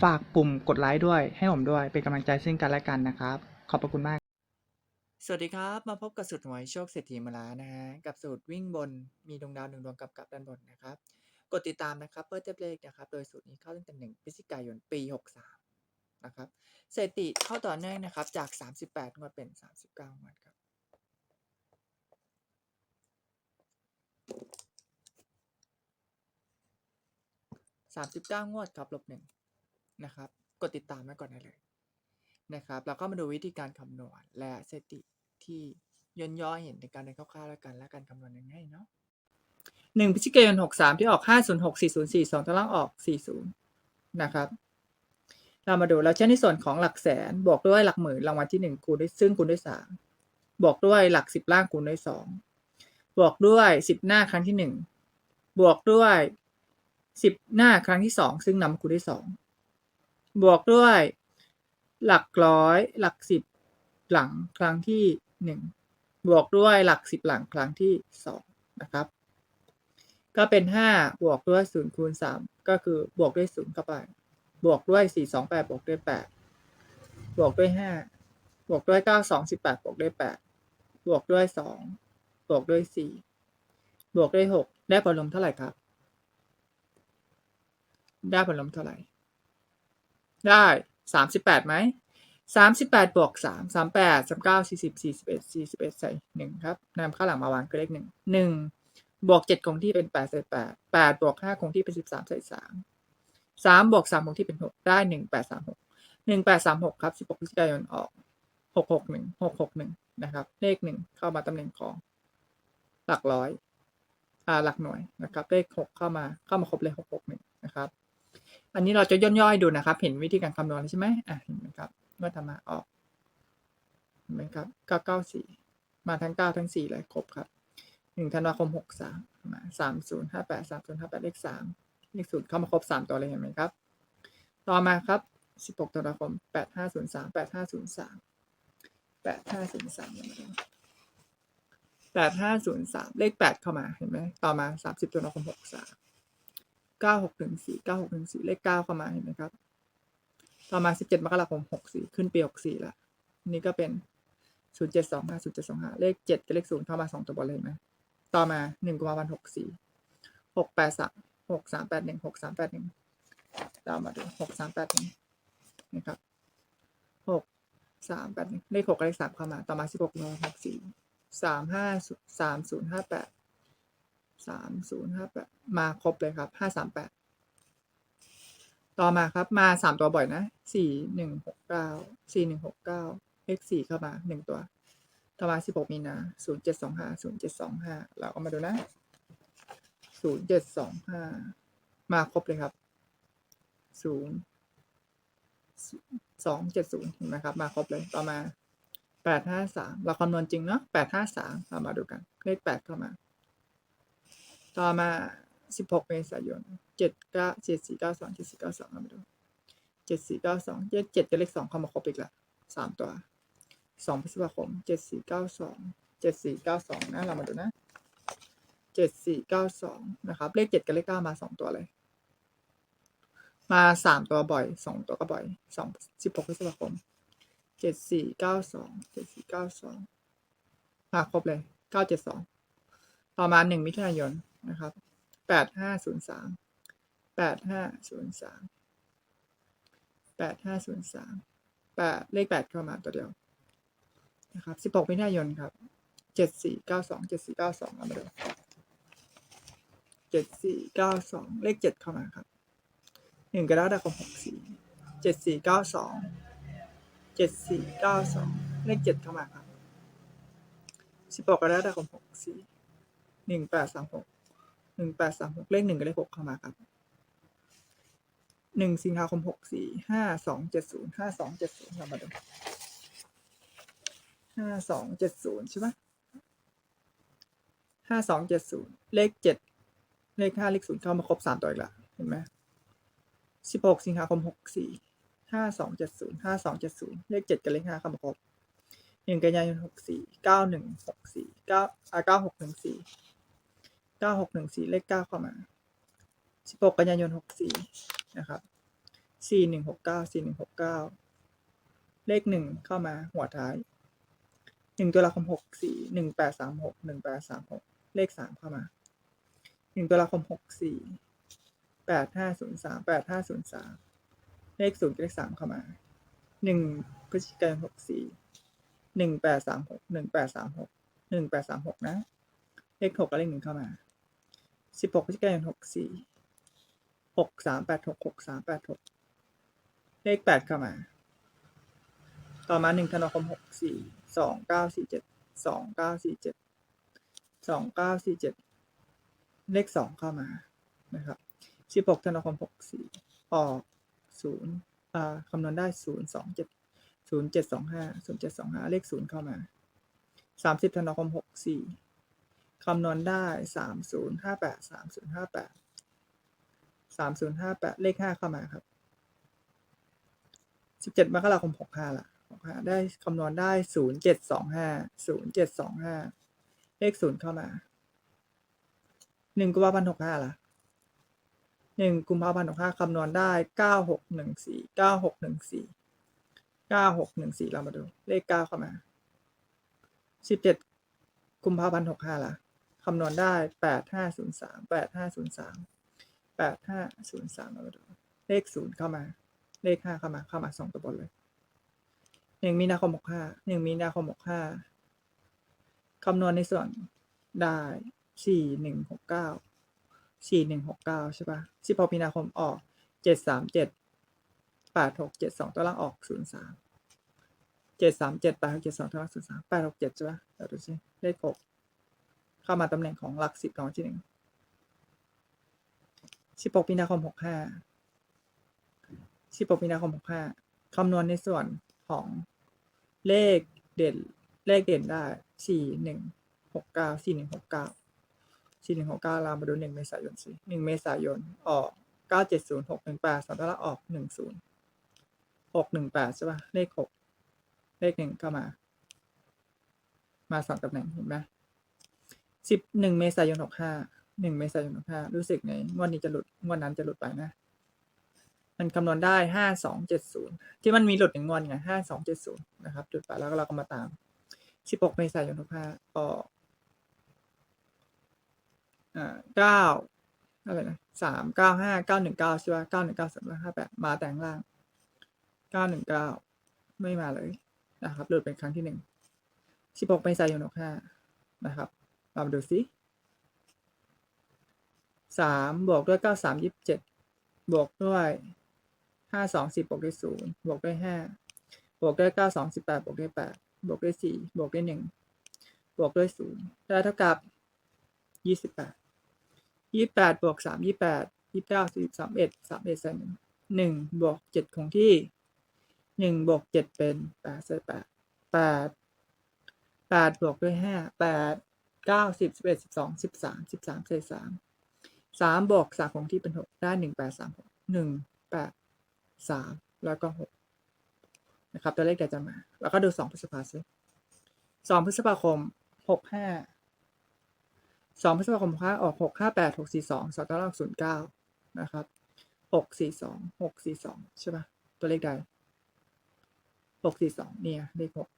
ฝากปุ่มกดไลค์ด้วย ให้ผมด้วยเป็นกำลังใจซึ่งกันและกันนะครับ ขอบพระคุณมาก สวัสดีครับ มาพบกับสูตรหวยโชคเศรษฐีมาลานะฮะกับสูตรวิ่งบนมีดวงดาวหนึ่งดวงกับกับด้านบนนะครับ กดติดตามนะครับเพื่อเจ็บเลขนะครับ โดยสูตรนี้เข้าตั้งแต่หนึ่งพฤศจิกายนปี 63 นะครับสถิติเข้าต่อเนื่องนะครับ จาก 38งวดเป็น 39งวดครับ39งวดครับลบหนึ่ง นะครับ กดติดตามไว้ก่อนได้เลยนะครับ แล้วก็มาดูวิธีการคำนวณและสถิติที่ย่นย่อเห็นในการเดินคร่าวๆแล้วกันและการคำนวณง่ายๆเนาะหนึ่งพฤศจิกายนหกสามที่ออกห้าศูนย์หกสี่ศูนย์สี่สองตารางออกสี่ศูนย์นะครับ เรามาดูแล้วใช้ในส่วนของหลักแสนบวกด้วยหลักหมื่นรางวัลที่หนึ่งคูณด้วยซึ่งคูณด้วยสามบวกด้วยหลักสิบล่างคูณด้วยสองบวกด้วยสิบหน้าครั้งที่หนึ่งบวกด้วยสิบหน้าครั้งที่สองซึ่งนำคูณด้วยสอง บวกด้วย หลักร้อย หลักสิบหลังครั้งที่หนึ่งบวกด้วยหลักสิบหลังครั้งที่สองนะครับ ก็เป็นห้าบวกด้วยศูนย์คูณสามก็คือบวกด้วยศูนย์เข้าไป บวกด้วยสี่สองแปดบวกด้วยแปดบวกด้วยห้าบวกด้วยเก้าสองสิบแปดบวกด้วยแปดบวกด้วยสองบวกด้วยสี่บวกด้วยหกได้ผลลัพธ์เท่าไหร่ครับ ได้ผลลัพธ์เท่าไหร่ ได้สามสิบแปดไหมสามสิบแปดบวกสามสามแปดสามเก้าสี่สิบสี่สิบเอ็ดสี่สิบเอ็ดใส่หนึ่งครับนำข้าหลังมาวางคือเลขหนึ่งหนึ่งบวกเจ็ดคงที่เป็นแปดใส่แปดแปดบวกห้าคงที่เป็นสิบสามใส่สามสามบวกสามคงที่เป็นหกได้หนึ่งแปดสามหกหนึ่งแปดสามหกครับสิบหกพฤศจิกายนออกหกหกหนึ่งหกหกหนึ่งนะครับ เลขหนึ่งเข้ามาตำแหน่งของ หลักร้อยอ่าหลักหน่วยนะครับ เลขหกเข้ามาเข้ามาครบเลยหกหกหนึ่งนะครับ อันนี้เราจะย่นย่อยดูนะครับ เห็นวิธีการคำนวณแล้วใช่ไหมอะเห็นไหมครับเมื่อทำมาออกเห็นไหมครับเก้าเก้าสี่มาทั้งเก้าทั้งสี่เลยครบครับหนึ่งธันวาคมหกสามมาสามศูนย์ห้าแปดสามศูนย์ห้าแปดเลขสามเลขศูนย์เข้ามาครบสามตัวเลยเห็นไหมครับ ต่อมาครับสิบหกธันวาคมแปดห้าศูนย์สามแปดห้าศูนย์สามแปดห้าศูนย์สามแปดห้าศูนย์สามเลขแปดเข้ามาเห็นไหมต่อมาสามสิบธันวาคมหกสาม เก้าหกหนึ่งสี่เก้าหกหนึ่งสี่เลขเก้าเข้ามาเห็นไหมครับ ต่อมาสิบเจ็ดมกราคมหกสี่ขึ้นปีหกสี่ละนี่ก็เป็นศูนย์เจ็ดสองห้าศูนย์เจ็ดสองห้าเลขเจ็ดกับเลขศูนย์เข้ามาสองตัวบนเลยเห็นไหมต่อมาหนึ่งกุมภาพันธ์หกสี่หกแปดสามหกสามแปดหนึ่งหกสามแปดหนึ่งเรามาดูหกสามแปดหนึ่งนะครับหกสามแปดหนึ่งเลขหกกับเลขสามเข้ามา ต่อมาสิบหกกุมภาพันธ์หกสี่สามห้าสามศูนย์ห้าแปด สามศูนย์ห้าแปดมาครบเลยครับห้าสามแปดต่อมาครับมาสามตัวบ่อยนะสี่หนึ่งหกเก้าสี่หนึ่งหกเก้าเลขสี่เข้ามาหนึ่งตัวต่อมาสิบหกมีนาศูนย์เจ็ดสองห้าศูนย์เจ็ดสองห้าเราเอามาดูนะศูนย์เจ็ดสองห้ามาครบเลยครับศูนย์สองเจ็ดศูนย์เห็นไหมครับ มาครบเลยต่อมาแปดห้าสามเราคำนวณจริงเนาะแปดห้าสามเรามาดูกัน เลขแปดเข้ามา ต่อมา16เมษายน7 9 7 4 9 2 7 4 9 2เรามาดู7 4 9 2 7 7กับเลข2เข้ามาครบอีกละ3ตัว2พฤษภาคม7 4 9 2 7 4 9 2นะเรามาดูนะ7 4 9 2นะครับ เลข7กับเลข9มา2ตัวเลย มา3ตัวบ่อย2ตัวก็บ่อย2 16พฤษภาคม7 4 9 2 7 4 9 2มาครบเลย972ต่อมา1มิถุนายน นะครับแปดห้าศูนย์สามแปดห้าศูนย์สามแปดห้าศูนย์สามแปดเลขแปดเข้ามาตัวเดียวนะครับสิบหกมิถุนายนครับเจ็ดสี่เก้าสองเจ็ดสี่เก้าสองเอามาดูเจ็ดสี่เก้าสองเลขเจ็ดเข้ามาครับหนึ่งกระดาษคมหกสี่เจ็ดสี่เก้าสองเจ็ดสี่เก้าสองเลขเจ็ดเข้ามาครับสิบหกกระดาษคมหกสี่หนึ่งแปดสามหก หนึ่งแปดสามหกเลขหนึ่งกับเลขหกเข้ามาครับหนึ่งสิงหาคมหกสี่ห้าสองเจ็ดศูนย์ห้าสองเจ็ดศูนย์เรามาดูห้าสองเจ็ดศูนย์ใช่ไหมห้าสองเจ็ดศูนย์เลขเจ็ดเลขห้าเลขศูนย์เข้ามาครบสามตัวอีกแล้วเห็นไหมสิบหกสิงหาคมหกสี่ห้าสองเจ็ดศูนย์ห้าสองเจ็ดศูนย์เลขเจ็ดกับเลขห้าเข้ามาครบหนึ่งกันยายนหกสี่เก้าหนึ่งหกสี่เก้าอ่าเก้าหกหนึ่งสี่ เก้าหกหนึ่งสี่เลขเก้าเข้ามาสิบหกกันยายนหกสี่นะครับสี่หนึ่งหกเก้าสี่หนึ่งหกเก้าเลขหนึ่งเข้ามาหัวท้ายหนึ่งตุลาคมหกสี่หนึ่งแปดสามหกหนึ่งแปดสามหกเลขสามเข้ามาหนึ่งตุลาคมหกสี่แปดห้าศูนย์สามแปดห้าศูนย์สามเลขศูนย์กับเลขสามเข้ามาหนึ่งพฤศจิกายนหกสี่หนึ่งแปดสามหกหนึ่งแปดสามหกหนึ่งแปดสามหกนะ เลขหกกับเลขหนึ่งเข้ามา สิบหกพฤศจิกายนหกสี่หกสามแปดหกหกสามแปดหกเลขแปดเข้ามา ต่อมาหนึ่งธันวาคมหกสี่สองเก้าสี่เจ็ดสองเก้าสี่เจ็ดสองเก้าสี่เจ็ดเลขสองเข้ามานะครับสิบหกธันวาคมหกสี่ออกศูนย์อ่าคำนวณได้ศูนย์สองเจ็ดศูนย์เจ็ดสองห้าศูนย์เจ็ดสองห้าเลขศูนย์เข้ามาสามสิบธันวาคมหกสี่ คำนวณได้สามศูนย์ห้าแปดสามศูนย์ห้าแปดสามศูนย์ห้าแปดเลขห้าเข้ามาครับสิบเจ็ดมกราคมหกห้าละหกห้าได้คำนวณได้ศูนย์เจ็ดสองห้าศูนย์เจ็ดสองห้าเลขศูนย์เข้ามาหนึ่งกุมภาพันธ์หกห้าละหนึ่งกุมภาพันธ์หกห้าคำนวณได้เก้าหกหนึ่งสี่เก้าหกหนึ่งสี่เก้าหกหนึ่งสี่เรามาดู เลขเก้าเข้ามาสิบเจ็ดกุมภาพันธ์หกห้าละ คำนวณได้แปดห้าศูนย์สามแปดห้าศูนย์สามแปดห้าศูนย์สามเรามาดูเลขศูนย์เข้ามา เลขห้าเข้ามาเข้ามาสองตัวบนเลยหนึ่งมีนาคมหกห้าหนึ่งมีนาคมหกห้าคำนวณในส่วนได้สี่หนึ่งหกเก้าสี่หนึ่งหกเก้าใช่ปะสิบหกมีนาคมออกเจ็ดสามเจ็ดแปดหกเจ็ดสองตัวล่างออกศูนย์สามเจ็ดสามเจ็ดแปดหกเจ็ดสองตัวล่างศูนย์สามแปดหกเจ็ดใช่ปะเดี๋ยวดูสิเลขหก เข้ามาตำแหน่งของหลักสิบรางที่หนึ่งสิบหกมีนาคมหกห้าสิบหกมีนาคมหกห้าคำนวณในส่วนของเลขเด่นเลขเด่นได้สี่หนึ่งหกเก้าสี่หนึ่งหกเก้าสี่หนึ่งหกเก้าเรามาดูหนึ่งเมษายนสิหนึ่งเมษายนออกเก้าเจ็ดศูนย์หกหนึ่งแปดสองตัวละออกหนึ่งศูนย์หกหนึ่งแปดใช่ป่ะ เลขหกเลขหนึ่งเข้ามา มาสองตำแหน่งเห็นไหม สิบหนึ่งเมษายนหกห้าหนึ่งเมษายนหกห้ารู้สึกไงงวดนี้จะหลุดงวดนั้นจะหลุดไปนะ มันคำนวณได้ห้าสองเจ็ดศูนย์ที่มันมีหลุดหนึ่งงวดไงห้าสองเจ็ดศูนย์นะครับหลุดไปแล้วก็เราก็มาตามสิบหกเมษายนหกห้าออกอ่าเก้าอะไรนะสามเก้าห้าเก้าหนึ่งเก้าใช่ป่ะเก้าหนึ่งเก้าสามห้าแปดมาแต่งล่างเก้าหนึ่งเก้าไม่มาเลยนะครับหลุดเป็นครั้งที่หนึ่งสิบหกเมษายนหกห้านะครับ มาดูซิสามบวกด้วยเก้าสามยี่สิบเจ็ดบวกด้วยห้าสองสิบบวกด้วยศูนย์บวกด้วยห้าบวกด้วยเก้าสองสิบแปดบวกด้วยแปดบวกด้วยสี่บวกด้วยหนึ่งบวกด้วยศูนย์ได้เท่ากับยี่สิบแปดยี่แปดบวกสามยี่แปดยี่เก้าสิบสามเอ็ดสามเอ็ดใส่หนึ่งหนึ่งบวกเจ็ดคงที่หนึ่งบวกเจ็ดเป็นแปดใส่แปดแปดแปดบวกด้วยห้าแปด เก้าสิบสิบเอ็ดสิบสองสิบสามสิบสามใส่สามสามบวกสามคงที่เป็นหกได้หนึ่งแปดสามหกหนึ่งแปดสามแล้วก็หกนะครับตัวเลขเดี๋ยวจะมา แล้วก็ดูสองพฤษภาคมสองพฤษภาคมหกห้าสองพฤษภาคมห้าออกหกห้าแปดหกสี่สองสองตัวเลขศูนย์เก้านะครับหกสี่สองหกสี่สองใช่ปะตัวเลขใดหกสี่สองเนี่ยเลขหก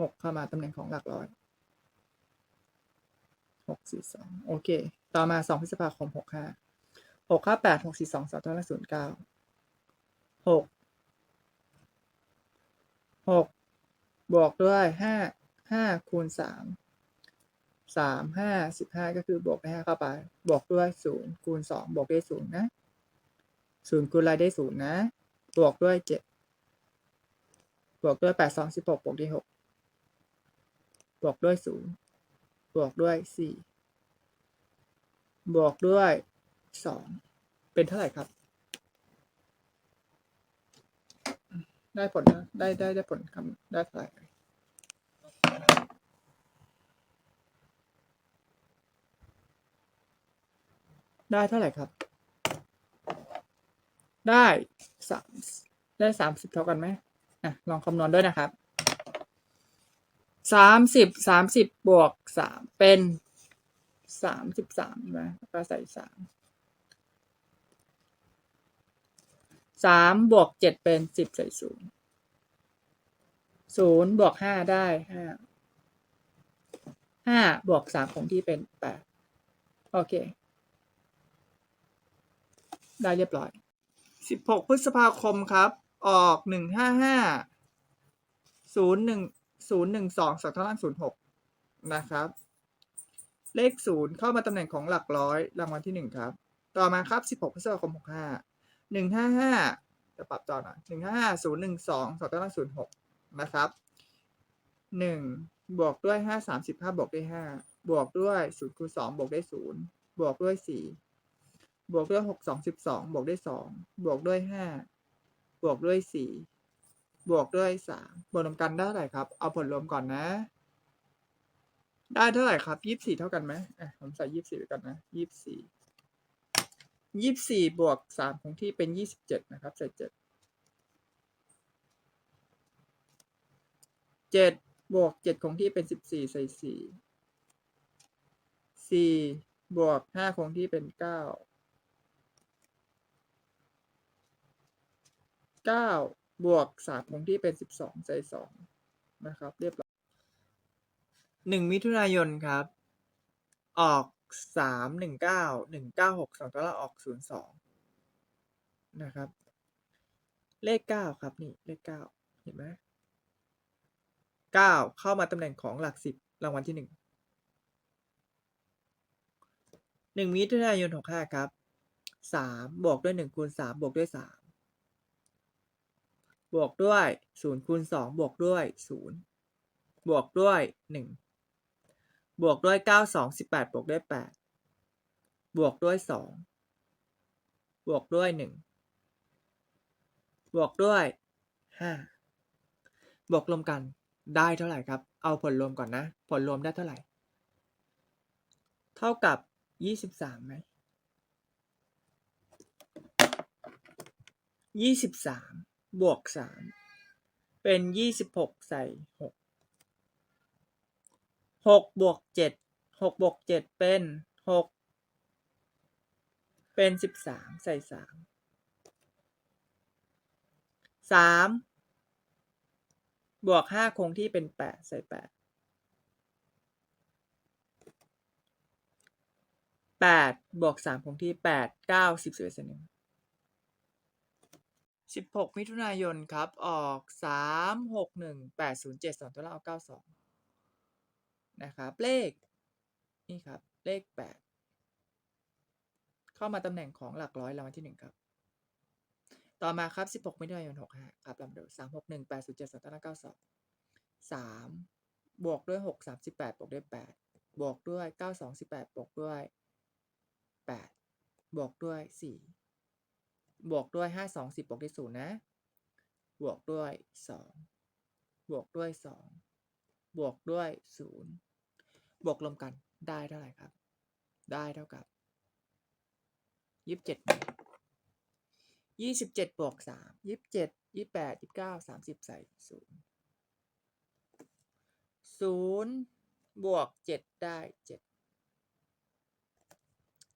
หกเข้ามาตำแหน่งของหลักร้อย หกสี่สองโอเค ต่อมาสองพฤษภาคมหกห้าหกห้าแปดหกสี่สองสองตัวเลขศูนย์เก้าหกหกบวกด้วยห้าห้าคูณสามสามห้าสิบห้าก็คือบวกไปห้าเข้าไป บวกด้วยศูนย์คูณสองบวกได้ศูนย์นะศูนย์คูณอะไรได้ศูนย์นะ บวกด้วยเจ็ดบวกด้วยแปดสองสิบหกบวกด้วยหกบวกด้วยศูนย์ บวกด้วยสี่บวกด้วยสองเป็นเท่าไหร่ครับ ได้ผลนะได้ได้ได้ผลคำได้เท่าไหร่ได้เท่าไหร่ครับ ได้สามได้สามสิบเท่ากันไหมอะลองคำนวณด้วยนะครับ สามสิบสามสิบบวกสามเป็นสามสิบสามใช่ไหมก็ใส่สามสามบวกเจ็ดเป็นสิบใส่ศูนย์ศูนย์บวกห้าได้ห้าห้าบวกสามคงที่เป็นแปดโอเค ได้เรียบร้อยสิบหกพฤษภาคมครับ ออกหนึ่งห้าห้าศูนย์หนึ่ง ศูนย์หนึ่งสองสองเท่าล่างศูนย์หกนะครับ เลขศูนย์เข้ามาตำแหน่งของหลักร้อยรางวัลที่หนึ่งครับ ต่อมาครับสิบหกพฤษภาคมหกห้าหนึ่งห้าห้าจะปรับจอหน่อยหนึ่งห้าศูนย์หนึ่งสองสองเท่าล่างศูนย์หกนะครับหนึ่งบวกด้วยห้าสามสิบห้าบวกด้วยห้าบวกด้วยศูนย์คูณสองบวกด้วยศูนย์บวกด้วยสี่บวกด้วยหกสองสิบสองบวกด้วยสองบวกด้วยห้าบวกด้วยสี่ บวกด้วยสามบวกรวมกันได้เท่าไหร่ครับ เอาผลรวมก่อนนะ ได้เท่าไหร่ครับยี่สิบสี่เท่ากันไหมอะผมใส่ยี่สิบสี่ไปก่อนนะยี่สิบสี่ยี่สิบสี่บวกสามคงที่เป็นยี่สิบเจ็ดนะครับใส่เจ็ดเจ็ดบวกเจ็ดคงที่เป็นสิบสี่ใส่สี่สี่บวกห้าคงที่เป็นเก้าเก้า บวกสามคงที่เป็นสิบสองใส่สองนะครับ เรียบร้อยหนึ่งมิถุนายนครับ ออกสามหนึ่งเก้าหนึ่งเก้าหกสองตัวละออกศูนย์สองนะครับ เลขเก้าครับนี่เลขเก้าเห็นไหมเก้าเข้ามาตำแหน่งของหลักสิบรางวัลที่หนึ่งหนึ่งมิถุนายนหกห้าครับสามบวกด้วยหนึ่งคูณสามบวกด้วยสาม บวกด้วยศูนย์คูณสองบวกด้วยศูนย์บวกด้วยหนึ่งบวกด้วยเก้าสองสิบแปดบวกด้วยแปดบวกด้วยสองบวกด้วยหนึ่งบวกด้วยห้าบวกรวมกันได้เท่าไหร่ครับ เอาผลรวมก่อนนะ ผลรวมได้เท่าไหร่ เท่ากับยี่สิบสามไหมยี่สิ บวกสามเป็นยี่สิบหกใส่หกหกบวกเจ็ดหกบวกเจ็ดเป็นหกเป็นสิบสามใส่สามสามบวกห้าคงที่เป็นแปดใส่แปดแปดบวกสามคงที่แปดเก้าสิบสิบเอ็ดส่วนหนึ่ง สิบหกมิถุนายนครับ ออกสามหกหนึ่งแปดศูนย์เจ็ดสองตัวละเอาเก้าสองนะครับ เลข นี่ครับ เลขแปดเข้ามาตำแหน่งของหลักร้อยรางวัลที่หนึ่งครับ ต่อมาครับสิบหกมิถุนายนหกห้าครับลำดับสามหกหนึ่งแปดศูนย์เจ็ดสองตัวละเก้าสองสามบวกด้วยหกสามสิบแปดบวกด้วยแปดบวกด้วยเก้าสองสิบแปดบวกด้วยแปดบวกด้วยสี่ บวกด้วยห้าสองสิบบวกด้วยศูนย์นะ บวกด้วยสองบวกด้วยสองบวกด้วยศูนย์บวกรวมกันได้เท่าไหร่ครับ ได้เท่ากับยี่สิบเจ็ดยี่สิบเจ็ดบวกสามยี่สิบเจ็ดยี่แปดยี่เก้าสามสิบใส่ศูนย์ศูนย์บวกเจ็ดได้เจ็ด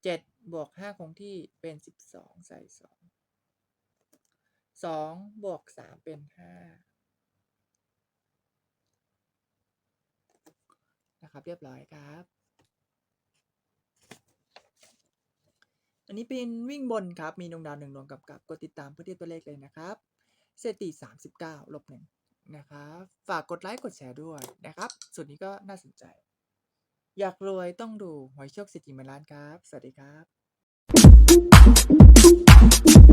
เจ็ดบวกห้าคงที่เป็นสิบสองใส่สอง สองบวกสามเป็นห้านะครับ เรียบร้อยครับ อันนี้เป็นวิ่งบนครับ มีดวงดาวหนึ่งดวงกับกับกดติดตามเพื่อที่ตัวเลขเลยนะครับสถิติ39ลบหนึ่งนะครับ ฝากกดไลค์กดแชร์ด้วยนะครับ ส่วนนี้ก็น่าสนใจ อยากรวยต้องดูหวยโชคสิทธิเงินล้านครับ สวัสดีครับ